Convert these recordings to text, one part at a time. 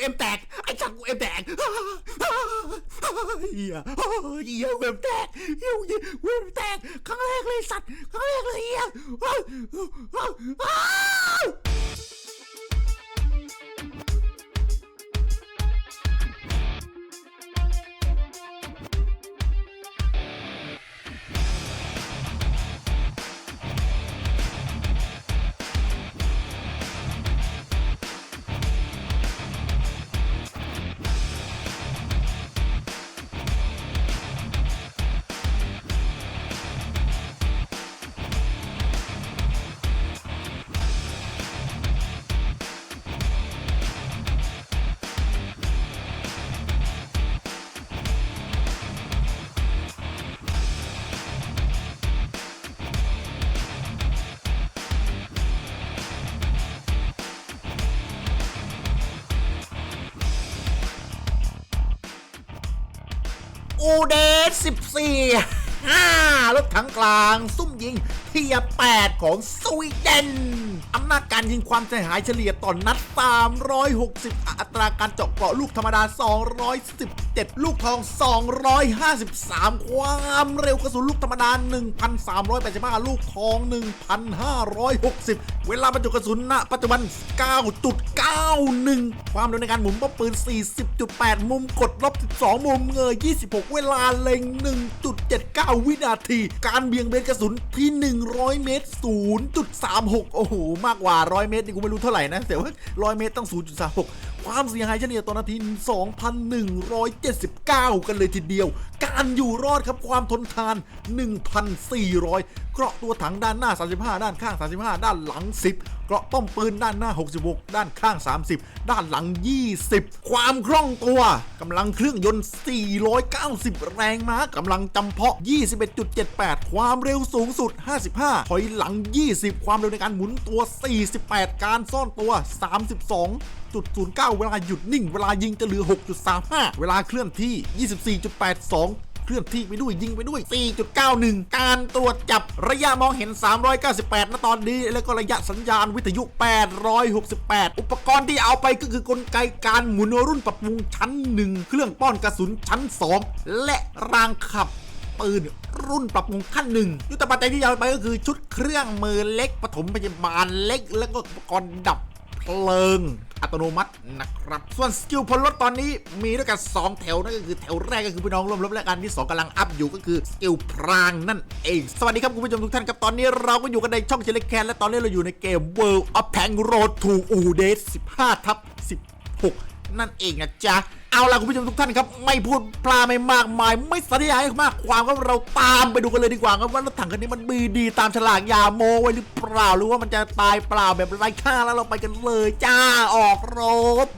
เอ็มแตกไอ้สัตว์กูเอ็มแตกเฮียเฮียกูเอ็มแตกเฮียกูเอ็มแตกครั้งแรกเลยสัตว์ครั้งแรกเลยเฮีย อูเดสสิบสี่ห้ารถถังกลาง ซุ่มยิงเทียร์8ของสวีเดนอำนาจการยิงความเสียหายเฉลี่ยต่อนนัด 360 อัตราการเจาะเกราะลูกธรรมดา 7 ลูกทอง 253 ความเร็วกระสุนลูกธรรมดา 1,385 ลูกทอง 1,560 เวลาบรรจุกระสุนณปัจจุบัน 9.91 ความเร็วในการหมุนป้อมปืน 40.8 มุมกดลบ 12 มุมเงย 26 เวลาเล็ง 1.79 วินาที การเบี่ยงเบนกระสุนที่ 100 เมตร 0.36 โอ้โห มากกว่า 100 เมตรนี่กูไม่รู้เท่าไหร่นะ แต่ว่า 100 เมตรต้อง 0.36 ความเสียหายเฉลี่ยต่อนาที 2,179 กันเลยทีเดียว การอยู่รอดครับความทนทาน 1,400 เกราะตัวถังด้านหน้า 35 ด้านข้าง 35 ด้านหลัง 10 เกราะป้อมปืนด้านหน้า 66 ด้านข้าง 30 ด้านหลัง 20 ความคล่องตัวกำลังเครื่องยนต์ 490 แรงม้ากำลังจำเพาะ 21.78 ความเร็วสูงสุด 55 ถอยหลัง 20 ความเร็วในการหมุนตัว 48 การซ่อนตัว 32จุด09 เวลาหยุดนิ่ง เวลายิงจะเหลือ 6.35 เวลาเคลื่อนที่ 24.82 ลื่อนที่ไปด้วยยิงไปด้วย 4.91 การตรวจจับระยะมองเห็น 398นะตอนนี้ แล้วก็ระยะสัญญาณวิทยุ 868 อุปกรณ์ที่เอาไปก็คือกลไกการหมุนรุ่นปรับปรุงชั้น 1 เครื่องป้อนกระสุนชั้น 2 และรางขับปืนรุ่นปรับปรุงขั้นหนึ่งยุทธปัจจัยที่ยาวไปก็คือชุดเครื่องมือเล็กปฐมพยาบาลเล็ก แล้วก็อุปกรณ์ดับ เพลิงอัตโนมัตินะครับ ส่วนสกิลพลรถตอนนี้มีด้วยกัน 2 แถวนั่นก็คือแถวแรกก็คือพี่น้องร่วมรบและการที่ 2กำลังอัพอยู่ก็คือสกิลพรางนั่นเอง สวัสดีครับคุณผู้ชมทุกท่านครับ ตอนนี้เราก็อยู่กันในช่องเชลเลแคนและตอนนี้เราอยู่ในเกม World of Tank Road to u d a y 15ทับ16 นั่นเองนะจ๊ะเอาล่ะคุณผู้ชมทุกท่านครับไม่พูดปลาไม่มากมาย ไม่สัญญาให้มากความก็เราตามไปดูกันเลยดีกว่าครับว่ารถถังคันนี้มันมีดีตามฉลากยาโมไว้หรือเปล่าหรือว่ามันจะตายเปล่าแบบไร้ค่าแล้วเราไปกันเลยจ้าออกรบ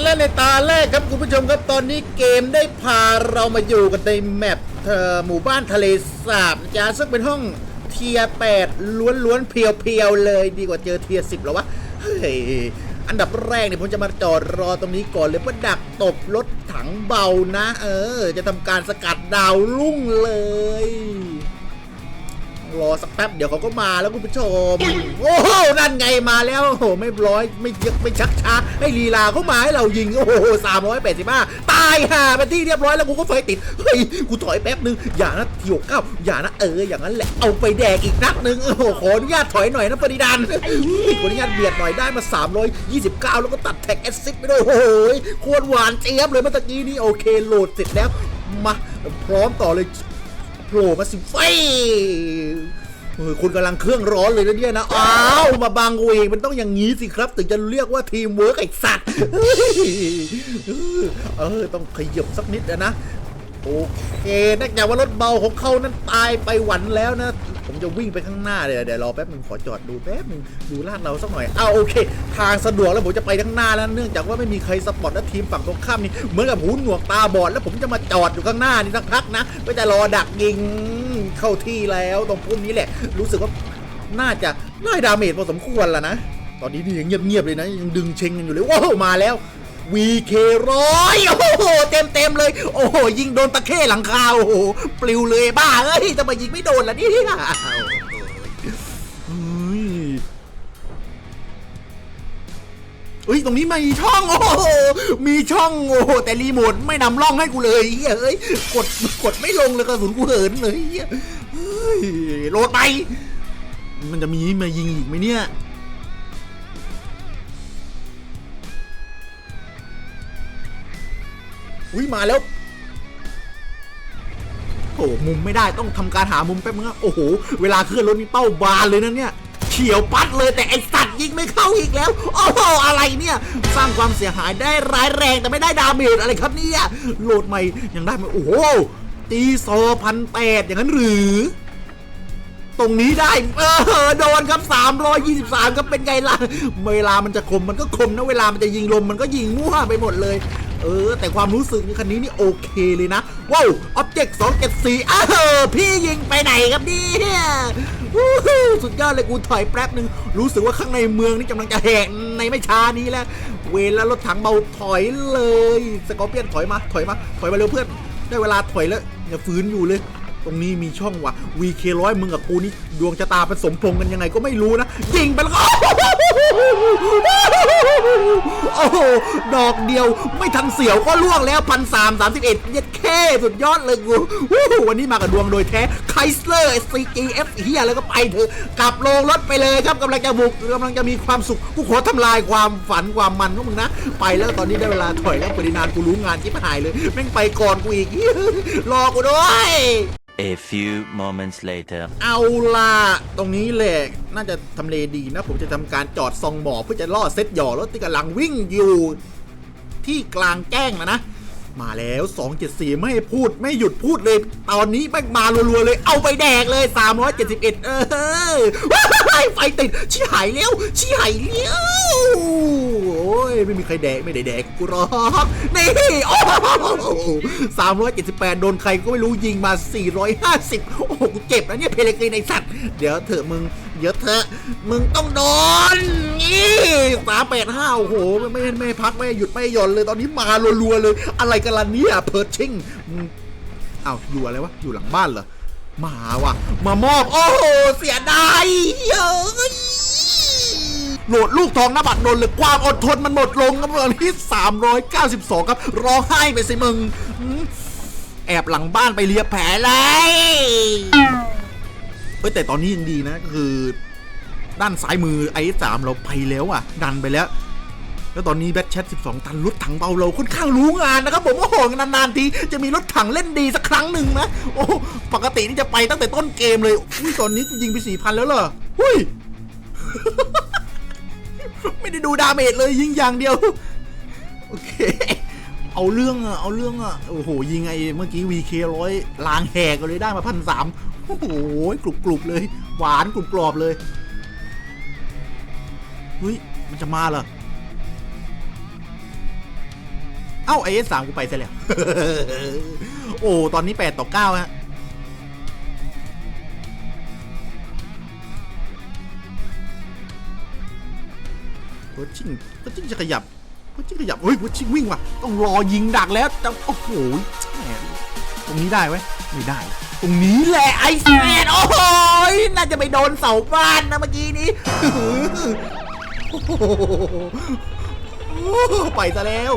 และในตาแรกครับคุณผู้ชมครับตอนนี้เกมได้พาเรามาอยู่กันในแมปหมู่บ้านทะเลสาบนะจ๊ะซึ่งเป็นห้อง เทียแปดล้วนๆเพียวๆเลย ดีกว่าเจอเทียสิบแล้ววะเฮ้ยอันดับแรกเนี่ยผมจะมาจอดรอตรงนี้ก่อนเลยเพื่อดักตบรถถังเบานะ เออ จะทำการสกัดดาวรุ่งเลย รอสักแป๊บเดี๋ยวเขาก็มาแล้วคุณผู้ชม โอ้โหนั่นไงมาแล้ว โอ้โหไม่ร้อยไม่เยอะไม่ชักช้าให้ลีลาเขามาให้เรายิง โอ้โหสามร้อยแปดสิบห้าตายห่าเป็นที่เรียบร้อยแล้วกูก็ไฟติด เฮ้ย กูถอยแป๊บนึง อย่านะทีหกเก้าอย่านะเอออย่างนั้นแหละเอาไปแดกอีกนัดนึง โอ้โหขออนุญาตถอยหน่อยนะปริดันขออนุญาตเบียดหน่อยได้มา 329 แล้วก็ตัดแท็กแอสซิดไปด้วยโอ้โหโคตรหวานเจี๊ยบเลยเมื่อตะกี้นี้โอเคโหลดเสร็จแล้วมาพร้อมต่อเลยโผล่มาสิไฟเฮ้ยคุณกำลังเครื่องร้อนเลยนะเนี่ยนะอ้าวมาบางเวงมันต้องอย่างนี้สิครับ ถึงจะเรียกว่าทีมเวิร์กไอ้สัตว์เฮ้ยเออต้องขยับสักนิดนะ โอเคนักจากว่ารถเบาของเขานั้นตายไปหวันแล้วนะ ผมจะวิ่งไปข้างหน้าเดี๋ยวเดี๋ยวรอแป๊บนึงขอจอดดูแป๊บนึงดูลาดเราสักหน่อยเอาโอเค ทางสะดวกแล้วผมจะไปข้างหน้าแล้วเนื่องจากว่าไม่มีใครสปอร์ตและทีมฝั่งตรงข้ามนี่เหมือนกับหูหนวกตาบอดแล้วผมจะมาจอดอยู่ข้างหน้านี่สักพักนะก็จะรอดักยิงเข้าที่แล้วตรงพุ่มนี้แหละ รู้สึกว่าน่าจะได้ดาเมจพอสมควรแล้วนะตอนนี้นี่ยังเงียบๆเลยนะยังดึงเชงกันอยู่เลยว้าวมาแล้ว วีเคร้อยโอ้โหเต็มเต็มเลย โอ้โหยิงโดนตะเข้หลังคาโอ้โหปลิวเลยบ้าเอ้ยจะมายิงไม่โดนล่ะเนี่ยเอ้ยตรงนี้มีช่องโอ้โหมีช่องโอ้โหแต่รีโมทไม่นำร่องให้กูเลยเฮ้ยกดกดไม่ลงเลยกระสุนกูเหินเลยเฮ้ยโหลดไป มันจะมีมายิงอีกไหมเนี่ย อุ้ยมาแล้วโอ้มุมไม่ได้ต้องทำการหามุมแป๊บนึงโอ้โห เวลาเคลื่อนรถนี่เป้าบานเลยนะเนี่ยเฉียวปัดเลยแต่ไอสัตว์ยิงไม่เข้าอีกแล้ว โอ้โหอะไรเนี่ย สร้างความเสียหายได้ร้ายแรงแต่ไม่ได้ดาเมจอะไรครับเนี่ยโหลดใหม่ยังได้ไหมโอ้โหตีโซพันแปดอย่างนั้นหรือ ตรงนี้ได้เออโดนครับ 323 ก็เป็นไงล่ะ เวลามันจะคมมันก็คมนะเวลามันจะยิงลมมันก็ยิงมั่วไปหมดเลย เออ แต่ความรู้สึกในคันนี้นี่โอเคเลยนะ ว้าวอ็อบเจกต์274อ้าวพี่ยิงไปไหนครับเนี่ยวู้ฮู้สุดยอดเลยกูถอยแป๊บหนึ่งรู้สึกว่าข้างในเมืองนี่กำลังจะแหกในไม่ช้านี้แล้ว เวลแล้วรถถังเบาถอยเลย สกอร์เปียนถอยมาถอยมาถอยมาเร็วเพื่อน ได้เวลาถอยแล้วอย่าฝืนอยู่เลยตรงนี้มีช่องว่ะ VK ร้อยมึงกับกูนี่ดวงชะตาเป็นสมพงกันยังไงก็ไม่รู้นะ ยิงไปแล้วก็ โอ้โห ดอกเดียวไม่ทันเสียวก็ล่วงแล้วพันสามสามสิบเอ็ดเย็ดแค่สุดยอดเลยกูวู้หูวันนี้มากับดวงโดยแท้ไคสเลอร์ CGF เฮียแล้วก็ไปเถอะกลับโรงรถไปเลยครับกำลังจะบุกกำลังจะมีความสุขกูขอทำลายความฝันความมันของมึงนะ ไปแล้วตอนนี้ได้เวลาถอยแล้วปรินานกูรู้งานที่หายเลยแม่งไปก่อนกูอีกรอกูด้วย A few moments later. เอาล่ะ ตรงนี้แหละ น่าจะทำเลดีนะ ผมจะทำการจอดซองหมอเพื่อจะล่อเซตหย่อรถที่กำลังวิ่งอยู่ที่กลางแจ้งนะนะ มาแล้ว 274 ไม่ให้พูดไม่หยุดพูดเลย ตอนนี้แม่งมารัวๆเลยเอาไปแดกเลย 371 เออ ว้ายไฟติดชี้หายแล้วชี้หายแล้วโอ้ยไม่มีใครแดกไม่ได้แดกกูหรอกนี่โอ้โห378โดนใครก็ไม่รู้ยิงมา450โอ้โหกูเจ็บนะเนี่ยเพลกรีนสัตว์ เดี๋ยวเถอะมึงเดี๋ยวเถอะมึงต้องโดนนี่สามแปดห้าโอ้โหไม่ไม่ไม่พักไม่หยุดไม่หย่อนเลยตอนนี้มารัวๆเลย อะไรกันล่ะเนี่ยเพิร์ชชิงอ้าวอยู่อะไรวะอยู่หลังบ้านเหรอ มาว่ะ มามอบ โอ้โห เสียดายเฮ้ยโหลดลูกทองหน้าบัตรโดนเลยความอดทนมันหมดลงครับตอนที่ 392 ครับ ร้องไห้ไปสิมึง แอบหลังบ้านไปเลียแผลเลยเอ้ยแต่ตอนนี้ยังดีนะ คือ ด้านซ้ายมือไอ้สามเราไปแล้วอะ ดันไปแล้ว แล้วตอนนี้แบทแชท12 ตันรถถังเบาเราค่อนข้างรู้งานนะครับผมโอ้โหนานๆทีจะมีรถถังเล่นดีสักครั้งหนึ่งนะโอ้ปกตินี่จะไปตั้งแต่ต้นเกมเลยอุ้ยตอนนี้ยิงไปสี่พันแล้วเหรอหุ้ยไม่ได้ดูดาเมจเลยยิงอย่างเดียวโอเคเอาเรื่องอะเอาเรื่องอะโอ้โหยิงไอ้เมื่อกี้ VK ร้อยลางแหกเลยได้มาพันสามโอ้โหกรุบกรุบๆเลย หวานกรุบกรอบเลยเฮ้ยมันจะมาเหรอ อ้าไอเอสสามกูไปซะแล้ว โอ้ ตอนนี้แปดต่อเก้าฮะโคชชิ่งโคชชิ่งจะขยับโคชชิ่งขยับเฮ้ยโคชชิ่งวิ่งว่ะ ต้องรอยิงดักแล้วแต่โอ้โหแหมตรงนี้ได้ไหมไม่ได้ ตรงนี้แหละไอแซดโอ้โหน่าจะไปโดนเสาบ้านนะเมื่อกี้นี้โอ้โหไปซะแล้ว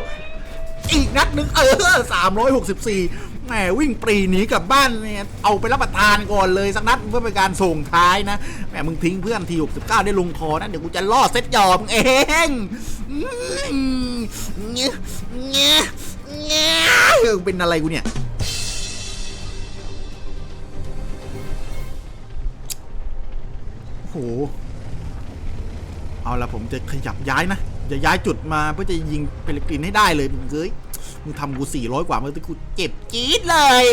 อีกนัดหนึ่งเออสามร้อยหกสิบสี่แหมวิ่งปรีหนีกลับบ้านเนี่ยเอาไปรับประทานก่อนเลยสักนัดเพื่อเป็นการส่งท้ายนะแหมมึงทิ้งเพื่อนทีหกสิบเก้าได้ลงคอนะเดี๋ยวกูจะล่อเซตยอมเองเงี้ยเงี้ยเงี้ยเป็นอะไรกูเนี่ยโอ้โหเอาละผมจะขยับย้ายนะ จะย้ายจุดมาเพื่อจะยิงเปลกรินให้ได้เลยมึงเอ้ยมึงทำกูสี่ร้อยกว่าเมื่อกี้กูเจ็บจี๊ดเลย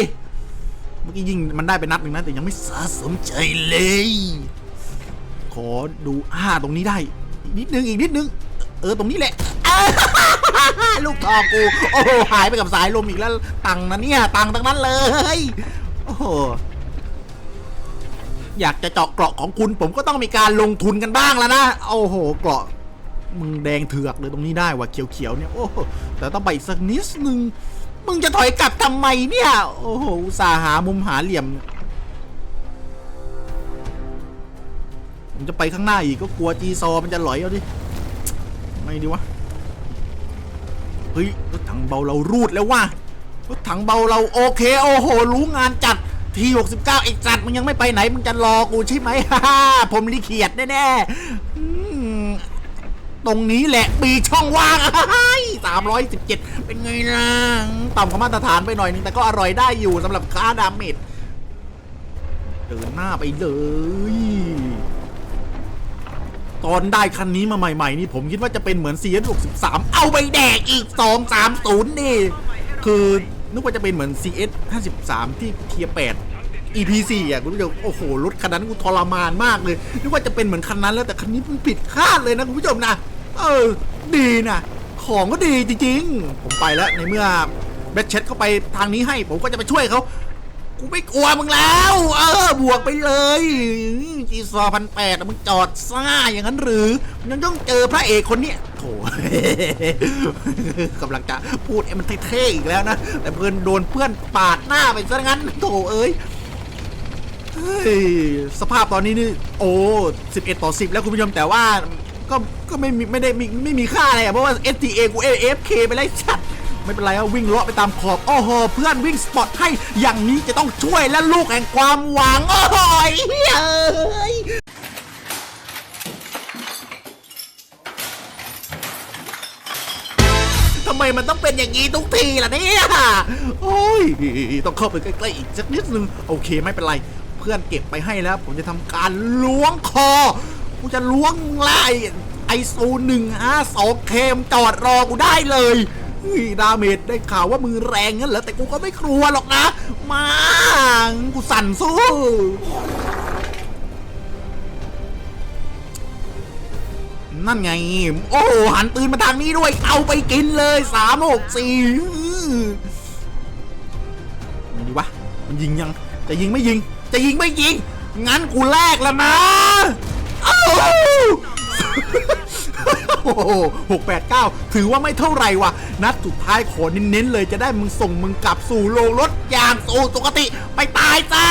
เมื่อกี้ยิงมันได้ไปนัดหนึ่งนะแต่ยังไม่สะสมใจเลย ขอดูอ่าตรงนี้ได้อีกนิดนึงอีกนิดนึง เออตรงนี้แหละลูกทองกู โอ้โหหายไปกับสายลมอีกแล้ว ตังนะเนี่ย ตังค์ทั้งนั้นเลย โอ้โหอยากจะเจาะเกราะของคุณผมก็ต้องมีการลงทุนกันบ้างแล้วนะ โอ้โห เกราะ มึงแดงเถือกเลยตรงนี้ได้ว่ะเขียวๆเนี่ยโอ้โหแต่ต้องไปอีกสักนิดนึงมึงจะถอยกลับทำไมเนี่ย โอ้โหสาหามุมหาเหลี่ยมผมจะไปข้างหน้าอีกก็กลัวจีซอมันจะหลอยเอาดิไม่ดีวะเฮ้ยรถถังเบาเรารูดแล้วว่ะรถถังเบาเราโอเค โอ้โห รู้งานจัดที69ไอ้จัดมึงยังไม่ไปไหนมึงจะรอกูใช่ไหมฮ่าฮ่าผมลิเขียดแน่ๆ ตรงนี้แหละมีช่องว่างสามร้อยสิบเจ็ดเป็นไงนะต่ำกว่ามาตรฐานไปหน่อยนึง แต่ก็อร่อยได้อยู่สำหรับค่าดาเมจเดินหน้าไปเลย ตอนได้คันนี้มาใหม่ ๆ นี่ผมคิดว่าจะเป็นเหมือน CS 63 เอาไปแดกอีก 2 3 0 นี่ คือนึกว่าจะเป็นเหมือน CS 53 ที่เทียร์8 EP 4 อะคุณผู้ชมโอ้โหรถคันนั้นกูทรมานมากเลยนึกว่าจะเป็นเหมือนคันนั้นแล้วแต่คันนี้มันผิดคาดเลยนะคุณผู้ชมนะ เออ ดีนะ ของก็ดีจริงๆ ผมไปแล้วในเมื่อแบทเช็ดเข้าไปทางนี้ให้ ผมก็จะไปช่วยเขากูไม่กลัวมึงแล้ว เออ บวกไปเลยจีซอพันแปดมึงจอดซ่าอย่างนั้นหรือยังต้องเจอพระเอกคนเนี้ยโถกำลังจะพูดไอ้มันเท่ๆอีกแล้วนะ แต่เพื่อนโดนเพื่อนปาดหน้าไปซะงั้นโถเอ้ยเฮ้ยสภาพตอนนี้นี่โอ้11 ต่อ 10 แล้วคุณผู้ชมแต่ว่า ก็ก็ไม่มีไม่ได้มีไม่มีค่าอะไรอะเพราะว่า STA กู AFK ไปแล้วชัด ไม่เป็นไรอะวิ่งเลาะไปตามขอบ โอ้โห เพื่อนวิ่งสปอตให้อย่างนี้จะต้องช่วยและลูกแห่งความหวัง โอ้ยเฮ้ยทำไมมันต้องเป็นอย่างนี้ทุกทีล่ะเนี่ยโอ้ย ต้องเข้าไปใกล้ๆอีกสักนิดนึง โอเคไม่เป็นไร เพื่อนเก็บไปให้แล้ว ผมจะทำการล้วงคอ กูจะล้วงไล่ไอซูหนึ่งห้าสองเคมจอดรอกูได้เลยฮ้ยดาเมจได้ข่าวว่ามือแรงงั้นเหรอแต่กูก็ไม่กลัวหรอกนะ มากูสั่นสู้นั่นไง โอ้หันปืนมาทางนี้ด้วย เอาไปกินเลยสามหกสี่มันดีวะ มันยิงยัง จะยิงไม่ยิง จะยิงไม่ยิง งั้นกูแลกแล้วนะเอ้า โอ้โหหกแปดเก้าถือว่าไม่เท่าไหร่วะนัดสุดท้ายขอเน้นๆเลยจะได้มึงส่งมึงกลับสู่โลงรถอย่างสู่สุกติ ไปตายซะ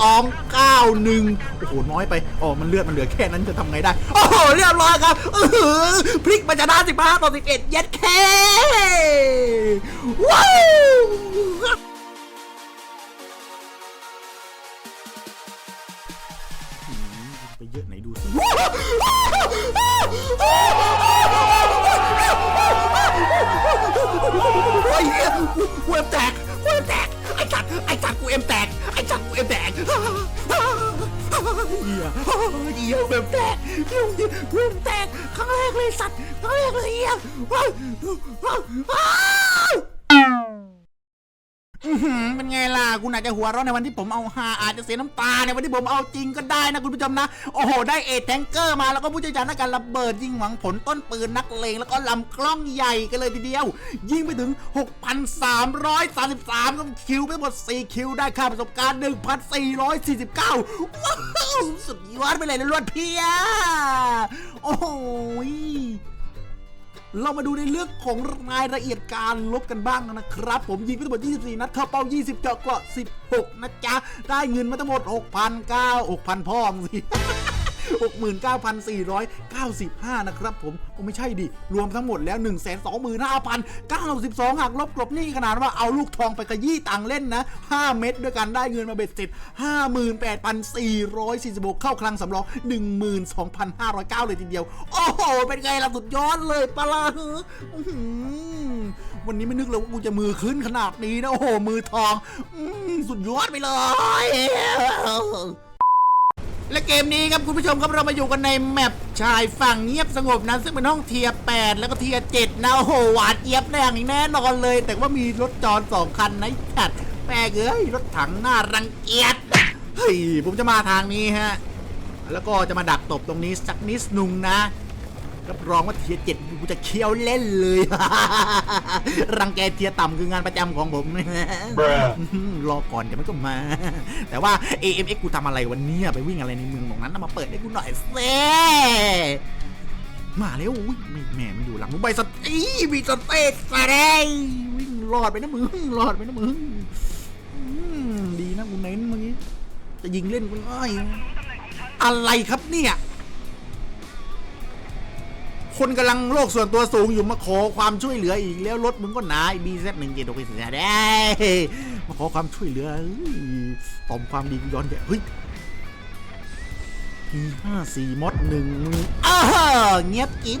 สองเก้าหนึ่งโอ้โห น้อยไป อ๋อ มันเลือดมันเหลือแค่นั้นจะทำไงได้ โอ้โห เรียบร้อยครับเออพลิกมาชนะสิบห้าต่อสิบเอ็ดเย็ดแค่ว้าว ยอะไหนดูสิโอ้เหี้ยกูเอ็มแตกกูเอ็มแตกไอ้จัดไอ้จัดกูเอ็มแตกไอ้จัดกูเอ็มแตกเหี้ยเหี้ยกูเอ็มแตกเหี้ยกูเอ็มแตกครั้งแรกเลยสัตว์ครั้งแรกเลยเหี้ย เป็นไงล่ะคุณอาจจะหัวเราะในวันที่ผมเอาฮาอาจจะเสียน้ำตาในวันที่ผมเอาจริงก็ได้นะคุณผู้ชมนะ โอ้โห ได้เอทแทงเกอร์มาแล้วก็ผู้เชี่ยวชาญในการระเบิดยิงหวังผลต้นปืนนักเลงแล้วก็ลำกล้องใหญ่กันเลยทีเดียว ยิงไปถึง 6,333ก็คิวไปหมด 4 คิวได้ค่าประสบการณ์ 1,449 ว้าว สุดยอดไปเลยนะรวดเพีย โอ้โห เรามาดูในเรื่องของรายละเอียดการลบกันบ้างนะครับ ผมยิงไปทั้งหมด 24 นัดเข้าเป้า 20 เจาะเกาะ 16 นะจ๊ะ ได้เงินมาทั้งหมด 6,900 6,000พ่องสิ 69,495 นะครับผมโอ้ไม่ใช่ดิ รวมทั้งหมดแล้ว 125,092 หักลบกลบนี่ขนาดว่าเอาลูกทองไปขยี้ตังเล่นนะ 5 เม็ดด้วยกันได้เงินมาเบ็ดเสร็จ 58,446 เข้าคลังสำรอง 12,509 เลยทีเดียว โอ้โห เป็นไงล่ะสุดยอดเลยปล่ะอื้อวันนี้ไม่นึกเลยว่ากูจะมือขึ้นขนาดนี้นะ โอ้โห มือทองอสุดยอดไปเลย และเกมนี้ครับคุณผู้ชมครับเรามาอยู่กันในแมปชายฝั่งเงียบสงบนะซึ่งเป็นห้องเทียร์8แล้วก็เทียร์7นะโอ้โหหวานเยียบแรงแน่นอนเลย แต่ว่ามีรถจอดสองคันนะจัดแปลกเอ้ยรถถังน่ารังเกียจเฮ้ยผมจะมาทางนี้ฮะ แล้วก็จะมาดักตบตรงนี้สักนิดนึงนะ รับรองว่าเทียเจ็ดกูจะเคี้ยวเล่นเลย รังแกเทียต่ำคืองานประจำของผมรอก่อนเดี๋ยวมันก็มา แต่ว่า AMX กูทำอะไรวันนี้ไปวิ่งอะไรในเมืองตรงนั้นนะมาเปิดให้กูหน่อยเซ่มาแล้วอุ้ยแม่ม่มันอยู่หลังมุมไบสตีมีสเตสเตย์วิ่งรอดไปนะมึงรอดไปนะมึงอืมดีนะกูเน้นเมื่อกี้จะยิงเล่นกูง่ายอะไรครับเนี่ย คนกำลังโลกส่วนตัวสูงอยู่มาขอความช่วยเหลืออีกแล้วรถมึงก็หนาบีเซหนึ่งเจ็ดหกสี่ได้มาขอความช่วยเหลือเอ้ยตอมความดีกูย้อนแกเฮ้ยทีห้าสี่มดหนึ่งอ้าเงียบกิ๊บ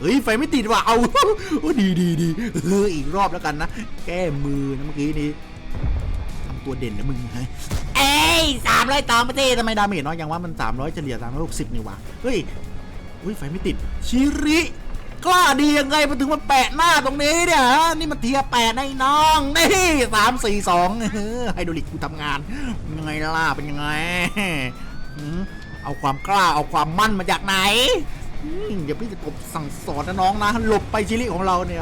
เฮ้ยไฟไม่ติดว่ะเอาโอ้ดีดีดีเอออีกรอบแล้วกันนะ แก้มือนะเมื่อกี้นี้ทำตัวเด่นนะมึงเฮ้ ยเอ้ยสามร้อยตองประเทศทำไมดาเมจน้อยยังว่ามันสามร้อยเฉลี่ยสามร้อยหกสิบนี่วะเฮ้ยอุ้ยไฟไม่ติด ชิริกล้าดียังไงมันถึงมาแปะหน้าตรงนี้เนี่ยฮะนี่มันเทียแปะในน้องนี่สามสี่สองไฮโดรลิกกูทำงานยังไงล่ะเป็นยังไงเอาความกล้าเอาความมั่นมาจากไหนอืมเดี๋ยวพี่จะตบสั่งสอนนะน้องนะหลบไปชิลิของเราเนี่ย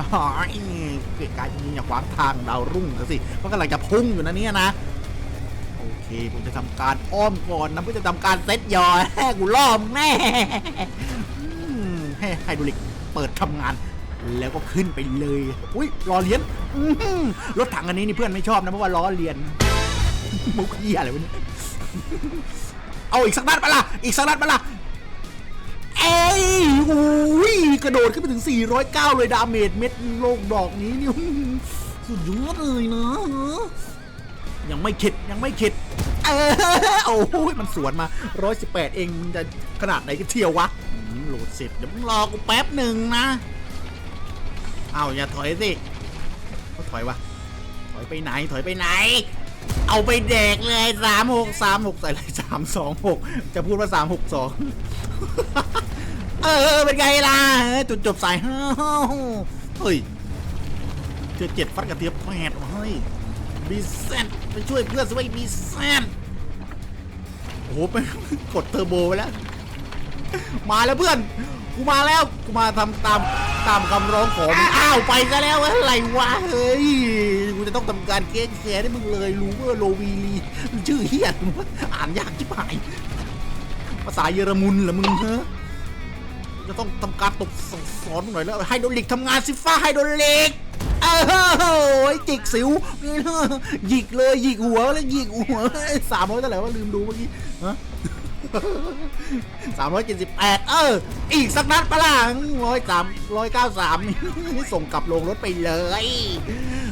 เกิดการยิงอย่างขวางทางดาวรุ่งกันสิเพราะกำลังจะพุ่งอยู่นะเนี่ยนะ ผมจะทำการอ้อมก่อนนะเพื่อจะทำการเซตยอแฮ่กูล่อมแน่ให้ไฮดรอลิกเปิดทำงาน แล้วก็ขึ้นไปเลย อุ้ยล้อเลียนรถถังอันนี้นี่เพื่อนไม่ชอบนะเพราะว่าล้อเลียนมุกเหี้ยอะไรวะเนี่ยเอาอีกสักนัดปะล่ะอีกสักนัดปะล่ะเอ้ยอุ้ยกระโดดขึ้นไปถึง 409 เลยดาเมจเม็ดโลกดอกนี้นี่สุดยอดเลยนะยังไม่เข็ดยังไม่เข็ด เออโอ้โหมันสวนมา 118 เองมันจะขนาดไหนกันเที่ยววะอืมโหลดเสร็จเดี๋ยวมึงรอกูแป๊บหนึ่งนะ เอาอย่าถอยสิเขาถอยวะถอยไปไหนถอยไปไหน เอาไปแดกเลยสามหกสามหกใส่เลยสามสองหกจะพูดว่าสามหกสองเออเป็นไงล่ะจุดจบสายเฮ้ยเจอเจ็ดฟัดกับเทียบแปดเฮ้ย บีแซนไปช่วยเพื่อนสวยบีแซนโอ้โหไปกดเทอร์โบไปแล้ว มาแล้วเพื่อน กูมาแล้ว กูมาทำตามตามคำร้องขอมึงอ้าวไปซะแล้วอะไรวะเฮ้ยกูจะต้องทำการเก้แค้นให้มึงเลยรู้ว่าโลวีลีมันชื่อเฮียอะไรวะอ่านยากชิบหาย ภาษาเยอรมุนเหรอมึงเฮ้ จะต้องทำการตบสั่งสอนหน่อยแล้วไฮโดรลิกทำงานสิฟ้าไฮโดรลิกเอ้ยจิกสิวหยิกเลยหยิกหัวแล้วหยิกหัวสามร้อยเท่าไหร่ว่าลืมดูเมื่อกี้ฮะสามร้อยเจ็ดสิบแปดเออ อีกสักนัดปะล่ะร้อยสามร้อยเก้าสามส่งกลับลงรถไปเลย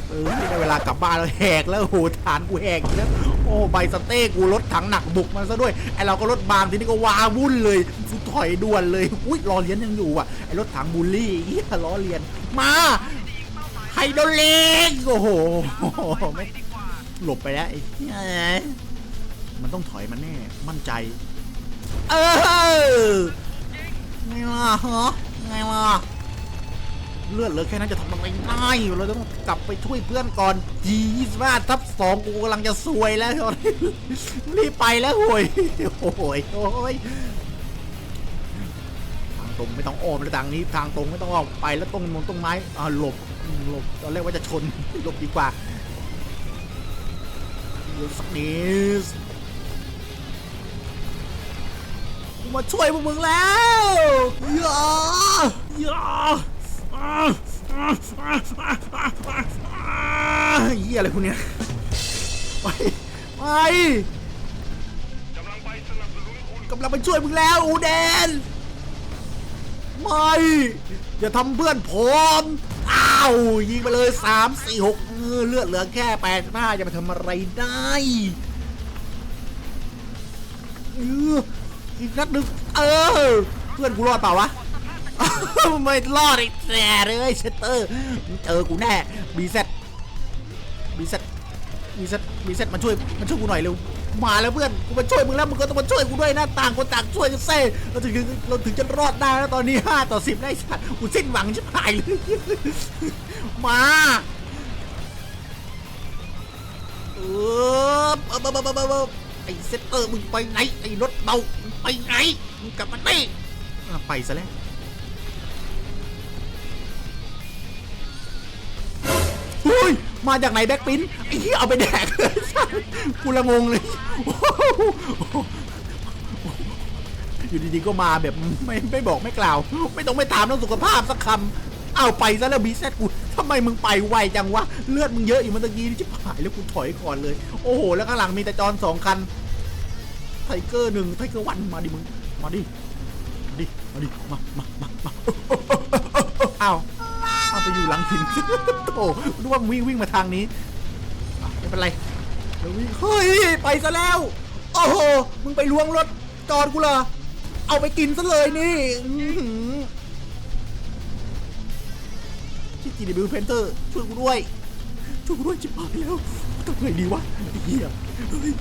เออได้เวลากลับบ้านแล้วแหกแล้วโหฐานกูแหกแล้วโอ้ใบสเต้กูรถถังหนักบุกมาซะด้วยไอเราก็รถบางทีนี้ก็วาวุ่นเลย ถอยด่วนเลยอุ้ยล้อเลียนยังอยู่อะไอรถถังบูลลี่เหียล้อเลียนมาไฮโดรลิกโอ้โหไม่หลบไปแล้วไอ้มันต้องถอยมันแน่ มั่นใจ เออไงล่ะฮะไงล่ะเลือดเหลือแค่นั้นจะทำอะไรได้เราต้องกลับไปช่วยเพื่อนก่อนยีสบ้าทับสองกูกำลังจะซวยแล้วรีบไปแล้วโวยโอ้ยโอ้ย ตรงไม่ต้องอ้อมแล้วทางนี้ทางตรงไม่ต้องอ้อมไปแล้วตรงมนต้นไม้อ่าหลบหลบตอนแรกว่าจะชนหลบดีกว่าเดี๋ยวสักนิดกูมาช่วยพวกมึงแล้วอย่าอย่าเฮียอะไรพวกเนี้ยไปไปกำลังไปสนับสนุนคุณกำลังไปช่วยมึงแล้วอูแดน ไม่ อย่าทำเพื่อนผมอ้าวยิงไปเลยสามสี่หกเออเลือดเหลือแค่แปดห้าจะไปทำอะไรได้เอออีกนัดหนึ่งเออ เพื่อนกูรอดเปล่าวะไม่รอดไอ้แส่เลยเชตเตอร์เจอกูแน่บีเซ็ตบีเซ็ตบีเซ็ตบีเซ็ตมาช่วยมาช่วยกูหน่อยเร็ว มาแล้วเพื่อนกูมาช่วยมึงแล้วมึงก็ต้องมาช่วยกูด้วยนะต่างคนต่างช่วยกันเซ่เราถึงเราถึงจะรอดได้แล้วตอนนี้ 5 ต่อ 10ได้สัตว์กูสิ้นหวังชิบหายเลยมาเออไอเซตเตอร์มึงไปไหนไอรถเบามึงไปไหนมึงกลับมาดิไปซะแล้วเฮ้ย มาจากไหนแบ็คปิ้นไอ้ที่เอาไปแดกกูละงงเลย อยู่ดีๆก็มาแบบไม่ไม่บอกไม่กล่าว ไม่ต้องไม่ถามเรื่องสุขภาพสักคำเอาไปซะแล้วบีเซตกูทำไมมึงไปไวจังวะ เลือดมึงเยอะอยู่เมื่อกี้นี่ชิบหายแล้วกูถอยก่อนเลย โอ้โห แล้วข้างหลังมีแต่จอนสองคันไทเกอร์หนึ่งไทเกอร์วันมาดิมึง มาดิดดิ มาดิ มามามามาเอาเอา ไปอยู่หลังหินโอ้นึกว่าวิ่งวิ่งมาทางนี้ไม่เป็นไรเดี๋ยววิ่งเฮ้ยไปซะแล้ว โอ้โห มึงไปล้วงรถจอดกูเหรอ เอาไปกินซะเลยนี่อื้อหือชื่อ GW Painter ช่วยกูด้วย ช่วยกูด้วยจิบหายแล้วทำไงดีวะเฮียเฮ้ย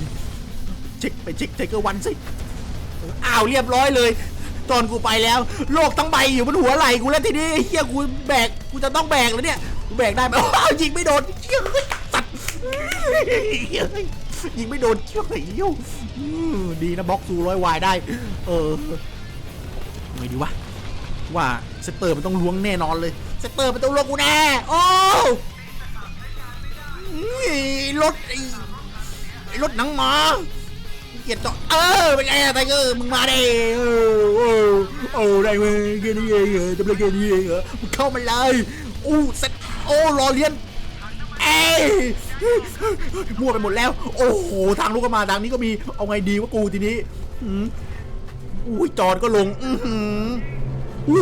เช็คไปเช็คไทเกอร์วันสิอ้าวเรียบร้อยเลย ตอนกูไปแล้ว โลกทั้งใบอยู่บนหัวไหล่กูแล้วทีนี้ไอ้เฮียกูแบกกูจะต้องแบกแล้วเนี่ยกูแบกได้ไหมอ้าวยิงไม่โดนเฮียสัตว์เฮียยิงไม่โดนเชี่ยเหี้ยอืมดีนะบล็อกซูร้อยวายได้ เออไงดีวะว่าเซตเตอร์มันต้องล้วงแน่นอนเลยเซตเตอร์มันต้องล้วงกูแน่โอ้ยรถไอ้รถหนังหมา เกียดต่อเออเป็นไงอะไทเกอร์มึงมาดิเออโอ้โอ้ได้เว้ยแค่นี้เองเหรอจำเลยแค่นี้เองเหรอมึงเข้ามาเลยอู้เซ็ตโอ้รอเลียนเอ้ยมั่วไปหมดแล้ว โอ้โหทางลูกก็มาทางนี้ก็มีเอาไงดีวะกูทีนี้หืมอุ้ยจอดก็ลงอือหือโอ้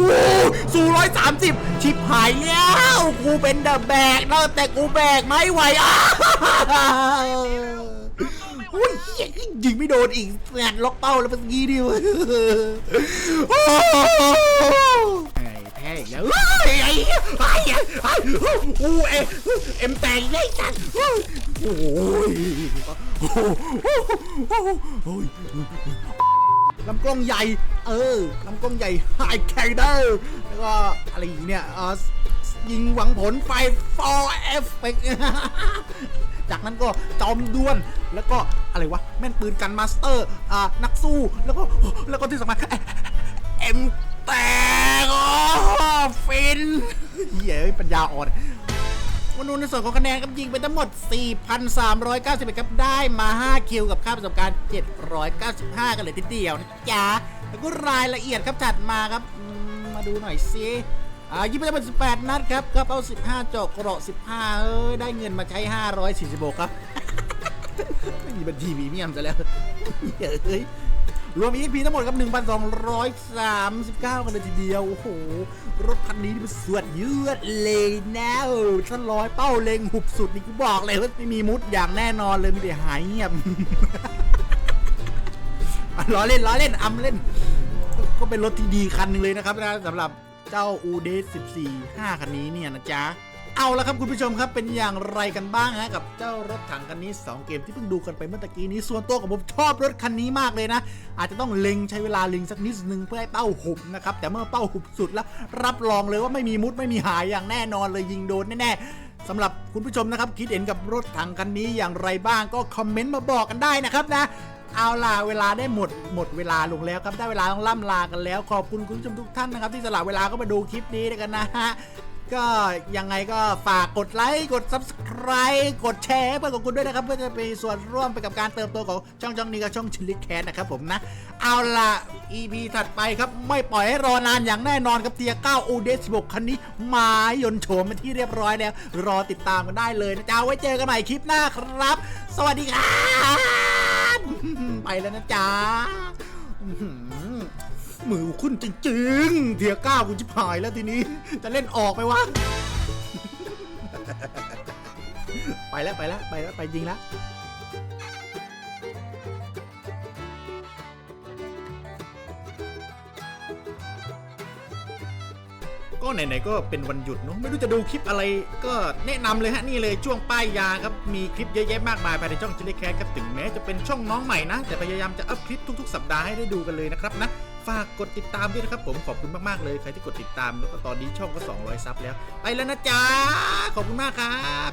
สู่ร้อยสามสิบชิบหายแล้วกูเป็นเดอะแบกนะแต่กูแบกไม่ไหวอ้า ยิงไม่โดนอีกแงนล็อกเป้าแล้วเมื่อกี้ดิวะโอ้ไอ้แพ้อีกแล้วเฮ้ยไอ้ไอ้ไอ้โอ้เอ็มเอ็มแตกได้จังโอ้ยโอ้โอ้ยลำกล้องใหญ่ เออลำกล้องใหญ่ไฮแคเดอร์แล้วก็อะไรอีกเนี่ยเออยิงหวังผลไฟฟอร์เอฟเฟก จากนั้นก็จอมดวนแล้วก็อะไรวะแม่นปืนกันมาสเตอร์อ่านักสู้แล้วก็แล้วก็ที่สำคัญเอ็มแตกอ๋อฟินเหี้ยปัญญาอ่อนวันนู้นในส่วนของคะแนนครับยิงไปทั้งหมด 4,391ครับได้มา 5 คิวกับค่าประสบการณ์ 795 กันเลยทีเดียวนะจ๊ะแล้วก็รายละเอียดครับถัดมาครับมมาดูหน่อยสิ อ่ายิงไปทั้งหมด18 นัดครับครับเอา15จาะเกราะ15เอ้ยได้เงินมาใช้ 546 ครับ ไม่มีบัญชีพรีเมียมซะแล้วเฮ้ยรวม EP ทั้งหมดครับ 1,239 กันเลยทีเดียว โอ้โห รถคันนี้นี่มันสวดยืดเลยนะเออถ้าร้อยเป้าเล็งหุบสุดนี่กูบอกเลยว่าไม่มีมุดอย่างแน่นอนเลยไม่ได้หายเงียบล้อเล่นล้อเล่นอำเล่น ก็เป็นรถที่ดีคันหนึ่งเลยนะครับสำหรับ เจ้าอูเดส14 5 คันนี้เนี่ยนะจ๊ะ เอาละครับคุณผู้ชมครับเป็นอย่างไรกันบ้างฮะกับเจ้ารถถังคันนี้ 2 เกมที่เพิ่งดูกันไปเมื่อตะกี้นี้ส่วนตัวของผมชอบรถคันนี้มากเลยนะ อาจจะต้องเล็งใช้เวลาเล็งสักนิดนึงเพื่อให้เป้าหุบนะครับแต่เมื่อเป้าหุบสุดแล้ว รับรองเลยว่าไม่มีมุดไม่มีหายอย่างแน่นอนเลยยิงโดนแน่ๆสำหรับคุณผู้ชมนะครับ คิดเห็นกับรถถังคันนี้อย่างไรบ้างก็คอมเมนต์มาบอกกันได้นะครับนะ เอาล่ะเวลาได้หมดหมดเวลาลงแล้วครับได้เวลาต้องล่ำลากันแล้ว ขอบคุณคุณผู้ชมทุกท่านนะครับ ที่สละเวลาก็มาดูคลิปนี้ด้วยกันนะฮะก็ยังไงก็ฝากกดไลค์กด subscribe กดแชร์เพื่อนของคุณด้วยนะครับ เพื่อจะไปส่วนร่วมไปกับการเติบโตของช่องช่องนี้กับช่องชิลลิแคสนะครับผมนะ เอาล่ะ EP ถัดไปครับ ไม่ปล่อยให้รอนานอย่างแน่นอนครับเทีย9โอเดส16คันนี้มายนโฉมเป็นที่เรียบร้อยแล้ว รอติดตามกันได้เลยนะจ๊ะไว้เจอกันใหม่คลิปหน้าครับ สวัสดีครับ ไปแล้วนะจ๊ะมือคุณจริงๆเทียก้าวกูจะหายแล้วทีนี้ จะเล่นออกไหมวะ ไปแล้วไปแล้วไปแล้วไปจริงแล้ว ก็ไหนๆก็เป็นวันหยุดเนาะไม่รู้จะดูคลิปอะไร ก็แนะนำเลยฮะนี่เลยช่วงป้ายยาครับมีคลิปเยอะแยะมากมายภายในช่องจิลลแคสครับถึงแม้จะเป็นช่องน้องใหม่นะ แต่พยายามจะอัพคลิปทุก ๆ สัปดาห์ให้ได้ดูกันเลยนะครับนะฝากกดติดตามด้วยนะครับ ผมขอบคุณมากๆเลยใครที่กดติดตามแล้วก็ตอนนี้ช่องก็ 200 ซับแล้ว ไปแล้วนะจ๊ะขอบคุณมากครับ